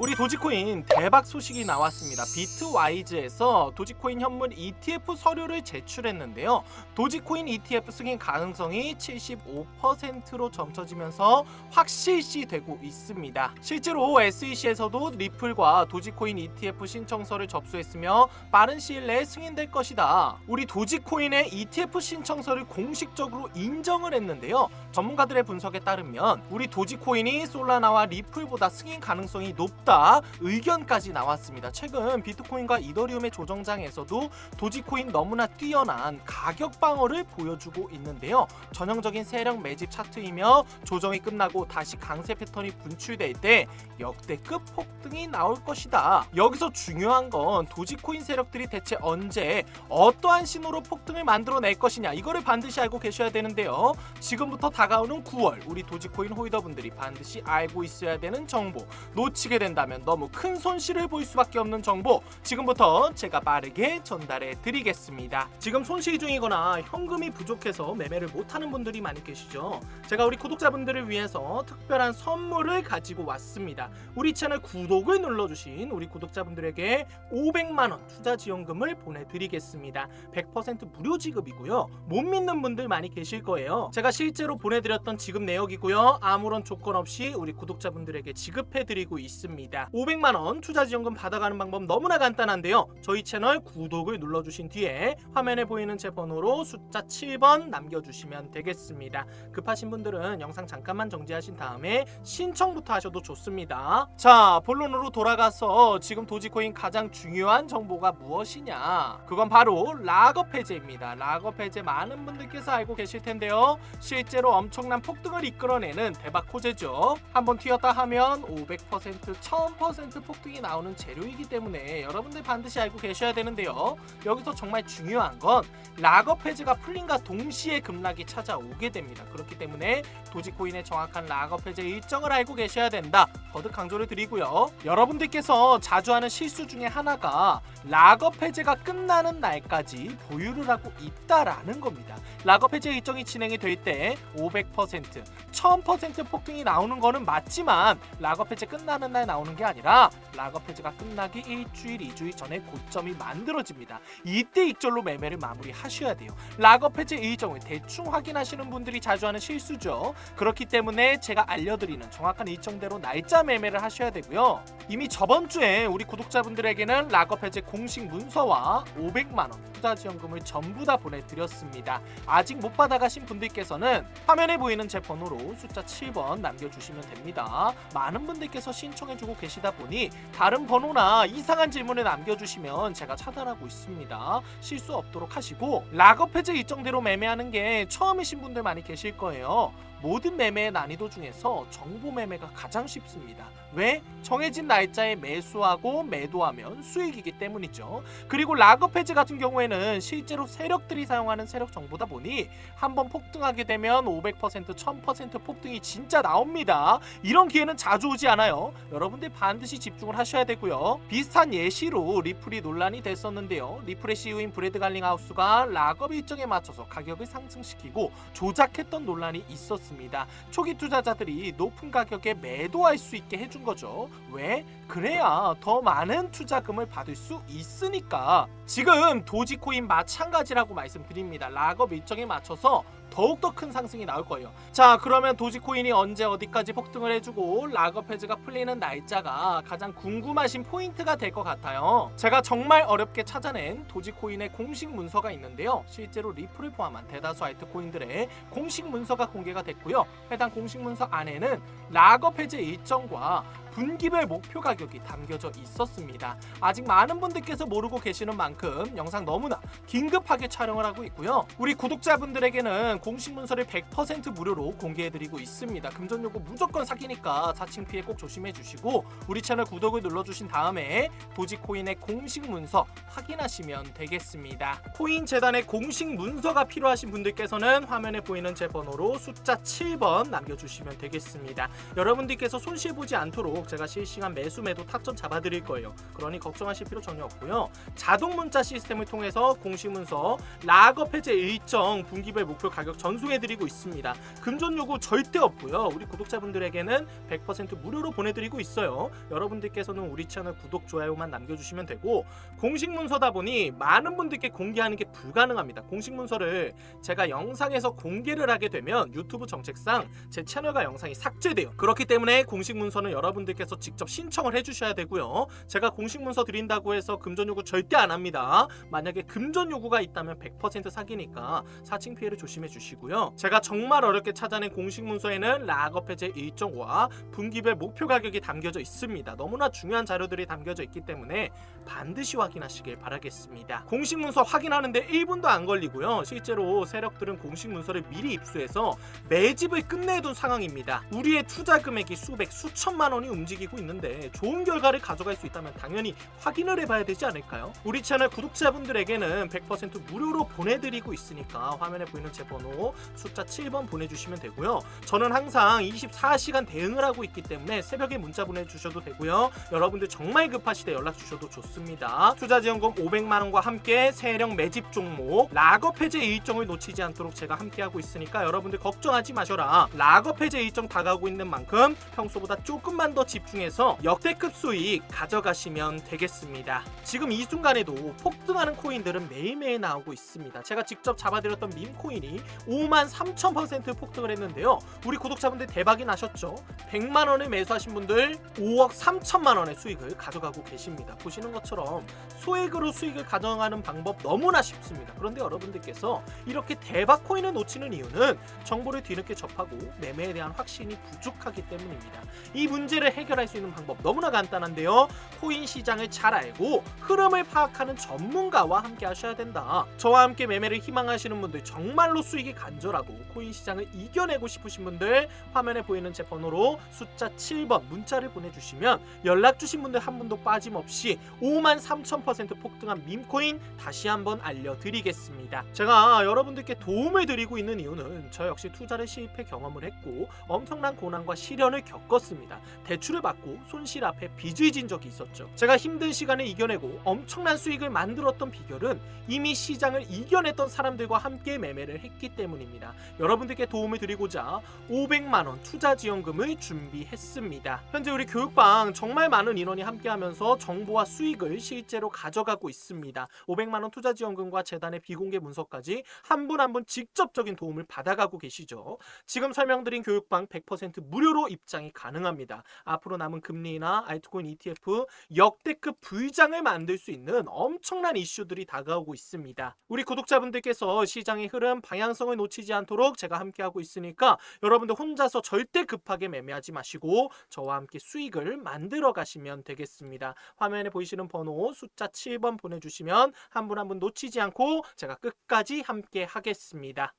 우리 도지코인 대박 소식이 나왔습니다. 비트와이즈에서 도지코인 현물 ETF 서류를 제출했는데요. 도지코인 ETF 승인 가능성이 75%로 점쳐지면서 확실시 되고 있습니다. 실제로 SEC에서도 리플과 도지코인 ETF 신청서를 접수했으며 빠른 시일 내에 승인될 것이다. 우리 도지코인의 ETF 신청서를 공식적으로 인정을 했는데요. 전문가들의 분석에 따르면 우리 도지코인이 솔라나와 리플보다 승인 가능성이 높다 의견까지 나왔습니다. 최근 비트코인과 이더리움의 조정장에서도 도지코인 너무나 뛰어난 가격 방어를 보여주고 있는데요. 전형적인 세력 매집 차트이며 조정이 끝나고 다시 강세 패턴이 분출될 때 역대급 폭등이 나올 것이다. 여기서 중요한 건 도지코인 세력들이 대체 언제 어떠한 신호로 폭등을 만들어낼 것이냐 이거를 반드시 알고 계셔야 되는데요. 지금부터 다가오는 9월 우리 도지코인 홀더분들이 반드시 알고 있어야 되는 정보 놓치게 된다 면 너무 큰 손실을 볼 수밖에 없는 정보 지금부터 제가 빠르게 전달해 드리겠습니다. 지금 손실 중이거나 현금이 부족해서 매매를 못하는 분들이 많이 계시죠. 제가 우리 구독자분들을 위해서 특별한 선물을 가지고 왔습니다. 우리 채널 구독을 눌러주신 우리 구독자분들에게 500만 원 투자 지원금을 보내드리겠습니다. 100% 무료 지급이고요. 못 믿는 분들 많이 계실 거예요. 제가 실제로 보내드렸던 지급 내역이고요. 아무런 조건 없이 우리 구독자분들에게 지급해드리고 있습니다. 500만 원 투자 지원금 받아가는 방법 너무나 간단한데요. 저희 채널 구독을 눌러주신 뒤에 화면에 보이는 제 번호로 숫자 7번 남겨주시면 되겠습니다. 급하신 분들은 영상 잠깐만 정지하신 다음에 신청부터 하셔도 좋습니다. 자, 본론으로 돌아가서 지금 도지코인 가장 중요한 정보가 무엇이냐? 그건 바로 락업 해제입니다. 락업 해제 많은 분들께서 알고 계실 텐데요. 실제로 엄청난 폭등을 이끌어내는 대박 호재죠. 한번 튀었다 하면 500% 1000% 폭등이 나오는 재료이기 때문에 여러분들 반드시 알고 계셔야 되는데요. 여기서 정말 중요한 건 락업 해제가 풀린과 동시에 급락이 찾아오게 됩니다. 그렇기 때문에 도지코인의 정확한 락업 해제 일정을 알고 계셔야 된다. 거듭 강조를 드리고요. 여러분들께서 자주 하는 실수 중에 하나가 락업 해제가 끝나는 날까지 보유를 하고 있다라는 겁니다. 락업 해제 일정이 진행이 될 때 500%, 1000% 폭등이 나오는 거는 맞지만 락업 해제 끝나는 날 나오는 게 아니라 락업 해제가 끝나기 일주일, 이주일 전에 고점이 만들어집니다. 이때 익절로 매매를 마무리하셔야 돼요. 락업 해제 일정을 대충 확인하시는 분들이 자주 하는 실수죠. 그렇기 때문에 제가 알려드리는 정확한 일정대로 날짜 매매를 하셔야 되고요. 이미 저번 주에 우리 구독자분들에게는 락업 해제 공식 문서와 500만 원 투자 지원금을 전부 다 보내드렸습니다. 아직 못 받아가신 분들께서는 화면에 보이는 제 번호로 숫자 7번 남겨주시면 됩니다. 많은 분들께서 신청해주고 계시다 보니 다른 번호나 이상한 질문을 남겨주시면 제가 차단하고 있습니다. 실수 없도록 하시고 락업 해제 일정대로 매매하는 게 처음이신 분들 많이 계실 거예요. 모든 매매의 난이도 중에서 정보 매매가 가장 쉽습니다. 왜? 정해진 날짜에 매수하고 매도하면 수익이기 때문이죠. 그리고 락업 해지 같은 경우에는 실제로 세력들이 사용하는 세력 정보다 보니 한번 폭등하게 되면 500% 1000% 폭등이 진짜 나옵니다. 이런 기회는 자주 오지 않아요. 여러분들 반드시 집중을 하셔야 되고요. 비슷한 예시로 리플이 논란이 됐었는데요. 리플의 CEO인 브래드 갈링하우스가 락업 일정에 맞춰서 가격을 상승시키고 조작했던 논란이 있었습니다. 초기 투자자들이 높은 가격에 매도할 수 있게 해준 거죠. 왜? 그래야 더 많은 투자금을 받을 수 있으니까. 지금 도지코인 마찬가지라고 말씀드립니다. 락업 일정에 맞춰서 더욱더 큰 상승이 나올 거예요. 자, 그러면 도지코인이 언제 어디까지 폭등을 해주고 락업 해즈가 풀리는 날짜가 가장 궁금하신 포인트가 될 것 같아요. 제가 정말 어렵게 찾아낸 도지코인의 공식 문서가 있는데요. 실제로 리플을 포함한 대다수 알트코인들의 공식 문서가 공개가 됐 고요. 해당 공식 문서 안에는 락업 해제 일정과 분기별 목표 가격이 담겨져 있었습니다. 아직 많은 분들께서 모르고 계시는 만큼 영상 너무나 긴급하게 촬영을 하고 있고요. 우리 구독자분들에게는 공식 문서를 100% 무료로 공개해드리고 있습니다. 금전 요구 무조건 사기니까 사칭 피해 꼭 조심해 주시고 우리 채널 구독을 눌러주신 다음에 도지코인의 공식 문서 확인하시면 되겠습니다. 코인 재단의 공식 문서가 필요하신 분들께서는 화면에 보이는 제 번호로 숫자 7번 남겨주시면 되겠습니다. 여러분들께서 손실 보지 않도록 제가 실시간 매수 매도 타점 잡아드릴 거예요. 그러니 걱정하실 필요 전혀 없고요. 자동 문자 시스템을 통해서 공식 문서 락업 해제 일정 분기별 목표 가격 전송해드리고 있습니다. 금전 요구 절대 없고요. 우리 구독자분들에게는 100% 무료로 보내드리고 있어요. 여러분들께서는 우리 채널 구독 좋아요만 남겨주시면 되고 공식 문서다 보니 많은 분들께 공개하는 게 불가능합니다. 공식 문서를 제가 영상에서 공개를 하게 되면 유튜브 정책상 제 채널과 영상이 삭제돼요. 그렇기 때문에 공식 문서는 여러분들 께서 직접 신청을 해주셔야 되고요. 제가 공식 문서 드린다고 해서 금전 요구 절대 안 합니다. 만약에 금전 요구가 있다면 100% 사기니까 사칭 피해를 조심해 주시고요. 제가 정말 어렵게 찾아낸 공식 문서에는 락업 해제 일정과 분기별 목표 가격이 담겨져 있습니다. 너무나 중요한 자료들이 담겨져 있기 때문에 반드시 확인하시길 바라겠습니다. 공식 문서 확인하는데 1분도 안 걸리고요. 실제로 세력들은 공식 문서를 미리 입수해서 매집을 끝내둔 상황입니다. 우리의 투자 금액이 수백, 수천만 원이 움직이고 있는데 좋은 결과를 가져갈 수 있다면 당연히 확인을 해봐야 되지 않을까요? 우리 채널 구독자분들에게는 100% 무료로 보내드리고 있으니까 화면에 보이는 제 번호 숫자 7번 보내주시면 되고요. 저는 항상 24시간 대응을 하고 있기 때문에 새벽에 문자 보내주셔도 되고요. 여러분들 정말 급하실 때 연락 주셔도 좋습니다. 투자지원금 500만 원과 함께 세력 매집 종목 락업 해제 일정을 놓치지 않도록 제가 함께하고 있으니까 여러분들 걱정하지 마셔라. 락업 해제 일정 다가오고 있는 만큼 평소보다 조금만 더 집중해서 역대급 수익 가져가시면 되겠습니다. 지금 이 순간에도 폭등하는 코인들은 매일매일 나오고 있습니다. 제가 직접 잡아드렸던 밈 코인이 5만 3천 퍼센트 폭등을 했는데요. 우리 구독자분들 대박이 나셨죠? 100만 원을 매수하신 분들 5억 3천만 원의 수익을 가져가고 계십니다. 보시는 것처럼 소액으로 수익을 가져가는 방법 너무나 쉽습니다. 그런데 여러분들께서 이렇게 대박 코인을 놓치는 이유는 정보를 뒤늦게 접하고 매매에 대한 확신이 부족하기 때문입니다. 이 문제를 해결할 수 있는 방법 너무나 간단한데요. 코인 시장을 잘 알고 흐름을 파악하는 전문가와 함께 하셔야 된다. 저와 함께 매매를 희망하시는 분들 정말로 수익이 간절하고 코인 시장을 이겨내고 싶으신 분들 화면에 보이는 제 번호로 숫자 7번 문자를 보내주시면 연락 주신 분들 한 분도 빠짐없이 5만 3천 퍼센트 폭등한 밈코인 다시 한번 알려드리겠습니다. 제가 여러분들께 도움을 드리고 있는 이유는 저 역시 투자를 실패 경험을 했고 엄청난 고난과 시련을 겪었습니다. 대출 을 받고 손실 앞에 빚을 진 적이 있었죠. 제가 힘든 시간을 이겨내고 엄청난 수익을 만들었던 비결은 이미 시장을 이겨냈던 사람들과 함께 매매를 했기 때문입니다. 여러분들께 도움을 드리고자 500만 원 투자 지원금을 준비했습니다. 현재 우리 교육방 정말 많은 인원이 함께하면서 정보와 수익을 실제로 가져가고 있습니다. 500만 원 투자 지원금과 재단의 비공개 문서까지 한 분 한분 직접적인 도움을 받아가고 계시죠. 지금 설명드린 교육방 100% 무료로 입장이 가능합니다. 앞 으로 남은 금리나 알트코인 ETF 역대급 불장을 만들 수 있는 엄청난 이슈들이 다가오고 있습니다. 우리 구독자분들께서 시장의 흐름 방향성을 놓치지 않도록 제가 함께하고 있으니까 여러분들 혼자서 절대 급하게 매매하지 마시고 저와 함께 수익을 만들어 가시면 되겠습니다. 화면에 보이시는 번호 숫자 7번 보내주시면 한 분 한 분 놓치지 않고 제가 끝까지 함께 하겠습니다.